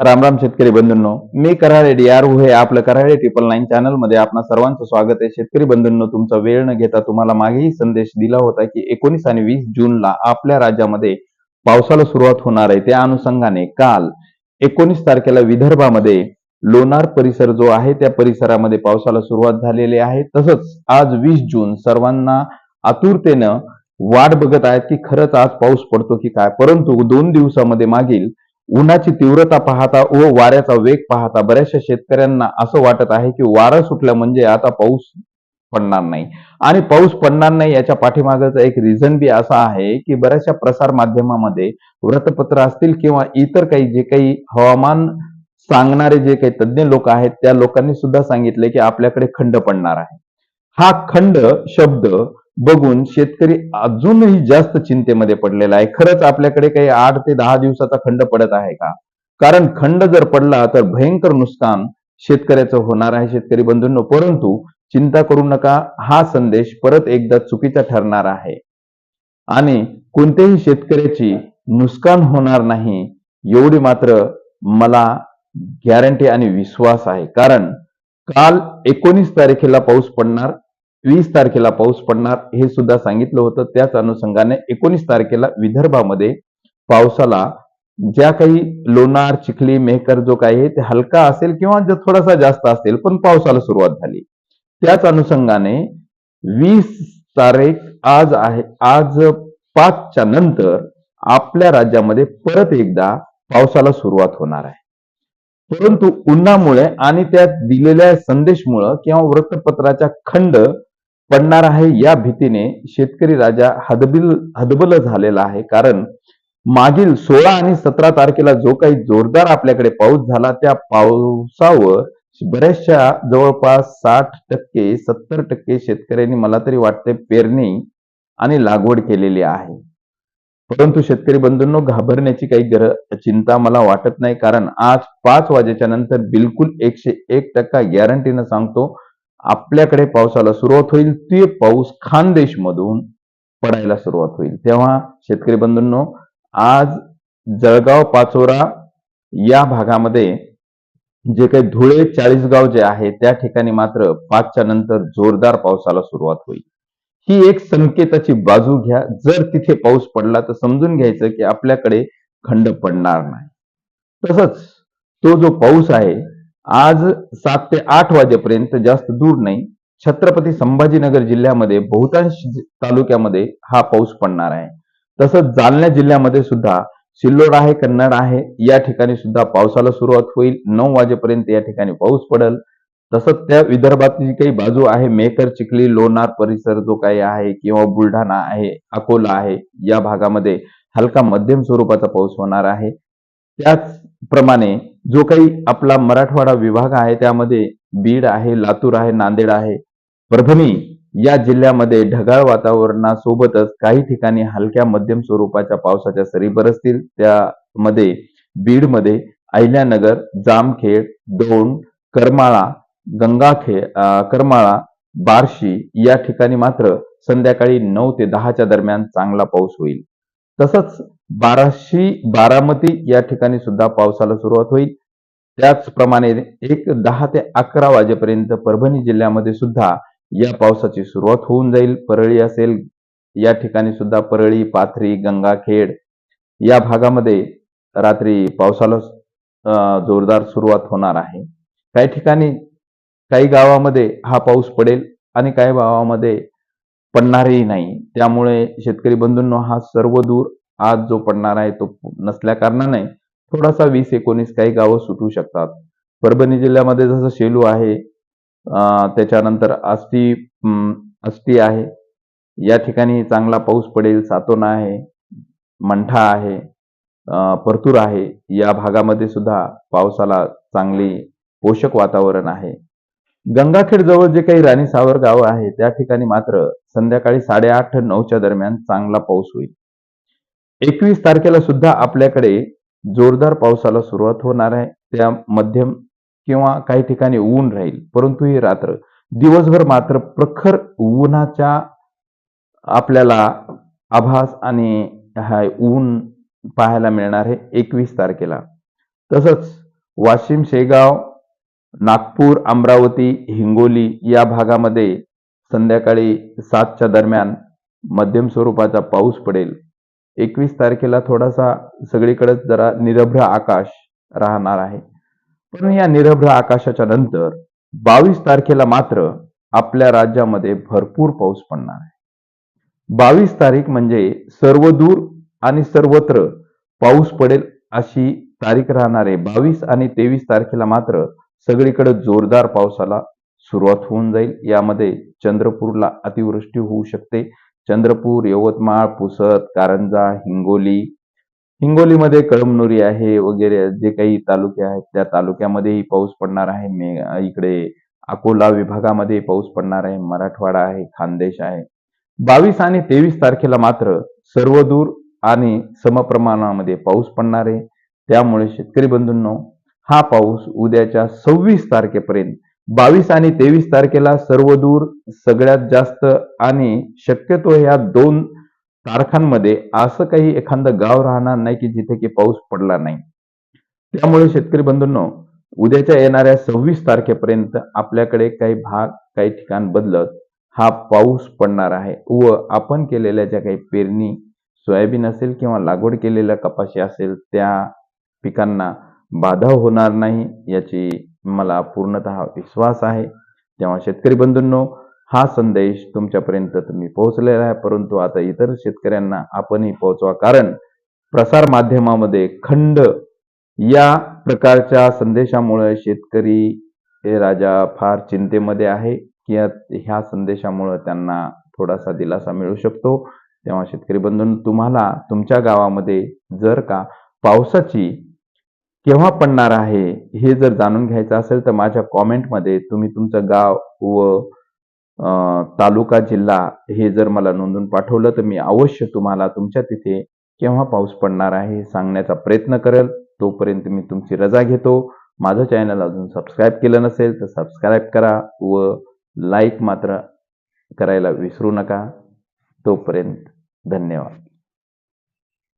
राम राम शेतकरी बंधूंनो मी कराळे डीआर हे आपलं कराळे ट्रिपल नाईन चॅनलमध्ये आपण सर्वांचं स्वागत आहे. शेतकरी बंधूंनो तुमचा वेळ न घेता तुम्हाला मागेही संदेश दिला होता की एकोणीस आणि वीस जूनला आपल्या राज्यामध्ये पावसाला सुरुवात होणार आहे. त्या अनुषंगाने काल एकोणीस तारखेला विदर्भामध्ये लोणार परिसर जो आहे त्या परिसरामध्ये पावसाला सुरुवात झालेली आहे. तसंच आज वीस जून सर्वांना आतुरतेनं वाट बघत आहेत की खरंच आज पाऊस पडतो की काय. परंतु दोन दिवसामध्ये मागील उन्हाची तीव्रता पाहता व वाऱ्याचा वेग पाहता बऱ्याचशा शेतकऱ्यांना असं वाटत आहे की वारा सुटलं म्हणजे आता पाऊस पडणार नाही. आणि पाऊस पडणार नाही याच्या पाठीमागचा एक रिझन बी असा आहे की बऱ्याचशा प्रसार माध्यमामध्ये वृत्तपत्र असतील किंवा इतर काही जे काही हवामान सांगणारे जे काही तज्ज्ञ लोक आहेत त्या लोकांनी सुद्धा सांगितले की आपल्याकडे खंड पडणार आहे. हा खंड शब्द बघून शेतकरी अजूनही जास्त चिंतेमध्ये पडलेला आहे. खरंच आपल्याकडे काही आठ ते दहा दिवसाचा खंड पडत आहे का? कारण खंड जर पडला तर भयंकर नुकसान शेतकऱ्याचं होणार आहे शेतकरी बंधूंनो. परंतु चिंता करू नका हा संदेश परत एकदा चुकीचा ठरणार आहे. आणि कोणत्याही शेतकऱ्याची नुकसान होणार नाही एवढी मात्र मला गॅरंटी आणि विश्वास आहे. कारण काल एकोणीस तारखेला पाऊस पडणार वीस तारखेला पाऊस पडणार हे सुद्धा सांगितलं होतं. त्याच अनुषंगाने एकोणीस तारखेला विदर्भामध्ये पावसाला ज्या काही लोणार चिखली मेहकर जो काही आहे ते हलका असेल किंवा जो थोडासा जास्त असेल पण पावसाला सुरुवात झाली. त्याच अनुषंगाने वीस तारीख आज आहे आज पाचच्या नंतर आपल्या राज्यामध्ये परत एकदा पावसाला सुरुवात होणार आहे. परंतु उन्हामुळे आणि त्यात दिलेल्या संदेशमुळं किंवा वृत्तपत्राच्या खंड पडणार आहे या भीतीने शेतकरी राजा हदबिल हदबल झालेला आहे. कारण मागील सोळा आणि सतरा तारखेला जो काही जोरदार आपल्याकडे पाऊस झाला त्या पावसावर बऱ्याचशा जवळपास साठ टक्के सत्तर टक्के शेतकऱ्यांनी मला तरी वाटते पेरणी आणि लागवड केलेली आहे. परंतु शेतकरी बंधूंनो घाबरण्याची काही गरज चिंता मला वाटत नाही. कारण आज पाच वाजेच्या नंतर बिलकुल एकशे एक टक्का गॅरंटीनं सांगतो आपल्याकडे पावसाला सुरुवात होईल ते पाऊस खानदेशमधून पडायला सुरुवात होईल. तेव्हा शेतकरी बंधूंनो आज जळगाव पाचोरा या भागामध्ये जे काही धुळे चाळीसगाव जे आहे त्या ठिकाणी मात्र पाचच्या नंतर जोरदार पावसाला सुरुवात होईल. ही एक संकेताची बाजू घ्या. जर तिथे पाऊस पडला तर समजून घ्यायचं की आपल्याकडे खंड पडणार नाही. तसंच तो जो पाऊस आहे आज सात ते आठ वाजेपर्यंत जास्त दूर नाही. छत्रपती संभाजीनगर जिल्ह्यामध्ये बहुतांश तालुक्यामध्ये हा पाऊस पडणार आहे. तसंच जालना जिल्ह्यामध्ये सुद्धा सिल्लोड आहे कन्नड आहे या ठिकाणी सुद्धा पावसाला सुरुवात होईल. नऊ वाजेपर्यंत या ठिकाणी पाऊस पडेल. तसंच त्या विदर्भातली जी काही बाजू आहे मेकर चिखली लोणार परिसर जो काही आहे किंवा बुलढाणा आहे अकोला आहे या भागामध्ये हलका मध्यम स्वरूपाचा पाऊस होणार आहे. त्याचप्रमाणे जो काही आपला मराठवाडा विभाग आहे त्यामध्ये बीड आहे लातूर आहे नांदेड आहे परभणी या जिल्ह्यामध्ये ढगाळ वातावरणासोबतच काही ठिकाणी हलक्या मध्यम स्वरूपाच्या पावसाच्या सरी बरसतील. त्यामध्ये बीडमध्ये अहिल्यानगर जामखेड दोन करमाळा गंगाखे करमाळा बार्शी या ठिकाणी मात्र संध्याकाळी नऊ ते दहाच्या दरम्यान चांगला पाऊस होईल. तसंच बाराशी बारामती या ठिकाणी सुद्धा पावसाला सुरुवात होईल. त्याचप्रमाणे एक दहा ते अकरा वाजेपर्यंत परभणी जिल्ह्यामध्ये सुद्धा या पावसाची सुरुवात होऊन जाईल. परळी असेल या ठिकाणी सुद्धा परळी पाथरी गंगाखेड या भागामध्ये रात्री पावसाला जोरदार सुरुवात होणार आहे. काही ठिकाणी काही गावामध्ये हा पाऊस पडेल आणि काही गावामध्ये पडणारही नाही. त्यामुळे शेतकरी बंधूंनो हा सर्व दूर आज जो पडणार आहे तो नसल्या कारणाने थोडासा वीस एकोणीस काही गावं सुटू शकतात. परभणी जिल्ह्यामध्ये जसं शेलू आहे त्याच्यानंतर आष्टी आष्टी आहे. या ठिकाणी चांगला पाऊस पडेल सातोना आहे मंठा आहे परतूर आहे. या भागामध्ये सुद्धा पावसाला चांगली पोषक वातावरण आहे. गंगाखेड जवळ जे काही राणी सावर गाव आहे त्या ठिकाणी मात्र संध्याकाळी साडेआठ नऊच्या दरम्यान चांगला पाऊस होईल. एकवीस तारखेला सुद्धा आपल्याकडे जोरदार पावसाला सुरुवात होणार आहे. त्या मध्यम किंवा काही ठिकाणी ऊन राहील परंतु ही रात्र दिवसभर मात्र प्रखर उन्हाच्या आपल्याला आभास आणि हा ऊन पाहायला मिळणार आहे एकवीस तारखेला. तसंच वाशिम शेगाव नागपूर अमरावती हिंगोली या भागामध्ये संध्याकाळी सातच्या दरम्यान मध्यम स्वरूपाचा पाऊस पडेल. एकवीस तारखेला थोडासा सगळीकडेच जरा निरभ्र आकाश राहणार आहे. पण या निरभ्र आकाशाच्या नंतर बावीस तारखेला मात्र आपल्या राज्यामध्ये भरपूर पाऊस पडणार आहे. बावीस तारीख म्हणजे सर्वदूर आणि सर्वत्र पाऊस पडेल अशी तारीख राहणार आहे. बावीस आणि तेवीस तारखेला मात्र सगळीकडे जोरदार पावसाला सुरुवात होऊन जाईल. यामध्ये चंद्रपूरला अतिवृष्टी होऊ शकते. चंद्रपूर यवतमाळ पुसद कारंजा हिंगोली. हिंगोलीमध्ये कळमनुरी आहे वगैरे जे काही तालुके आहेत त्या तालुक्यामध्येही पाऊस पडणार आहे. मे इकडे अकोला विभागामध्ये पाऊस पडणार आहे. मराठवाडा आहे खानदेश आहे. बावीस आणि तेवीस तारखेला मात्र सर्वदूर आणि समप्रमाणामध्ये पाऊस पडणार आहे. त्यामुळे शेतकरी बंधूंनो हा पाऊस उद्याच्या सव्वीस तारखेपर्यंत बावीस आणि तेवीस तारखेला सर्वदूर सगळ्यात जास्त आणि शक्यतो ह्या दोन तारखांमध्ये असं काही एखादं गाव राहणार नाही की जिथे की पाऊस पडला नाही. त्यामुळे शेतकरी बंधूंनो उद्याच्या येणाऱ्या सव्वीस तारखेपर्यंत आपल्याकडे काही भाग काही ठिकाण बदलत हा पाऊस पडणार आहे व आपण केलेल्या ज्या काही पेरणी सोयाबीन असेल किंवा लागवड केलेल्या कपाशी असेल त्या पिकांना बाधा होणार नाही याची मला पूर्णतः विश्वास आहे. तेव्हा शेतकरी बंधूंनो हा संदेश तुमच्यापर्यंत तुम्ही पोहोचलेला आहे. परंतु आता इतर शेतकऱ्यांना आपणही पोहोचवा. कारण प्रसार माध्यमामध्ये खंड या प्रकारच्या संदेशामुळे शेतकरी हे राजा फार चिंतेमध्ये आहे की ह्या संदेशामुळे त्यांना थोडासा दिलासा मिळू शकतो. तेव्हा शेतकरी बंधून तुम्हाला तुमच्या गावामध्ये जर का पावसाची केव्हा पडणार आहे हे जर जाणून घ्यायचं असेल तर माझ्या कॉमेंटमध्ये तुम्ही तुमचं गाव व तालुका जिल्हा हे जर मला नोंदून पाठवलं तर मी अवश्य तुम्हाला तुमच्या तिथे केव्हा पाऊस पडणार आहे हे सांगण्याचा प्रयत्न करेल. तोपर्यंत मी तुमची रजा घेतो. माझं चॅनल अजून सबस्क्राईब केलं नसेल तर सबस्क्राईब करा व लाईक मात्र करायला विसरू नका. तोपर्यंत धन्यवाद.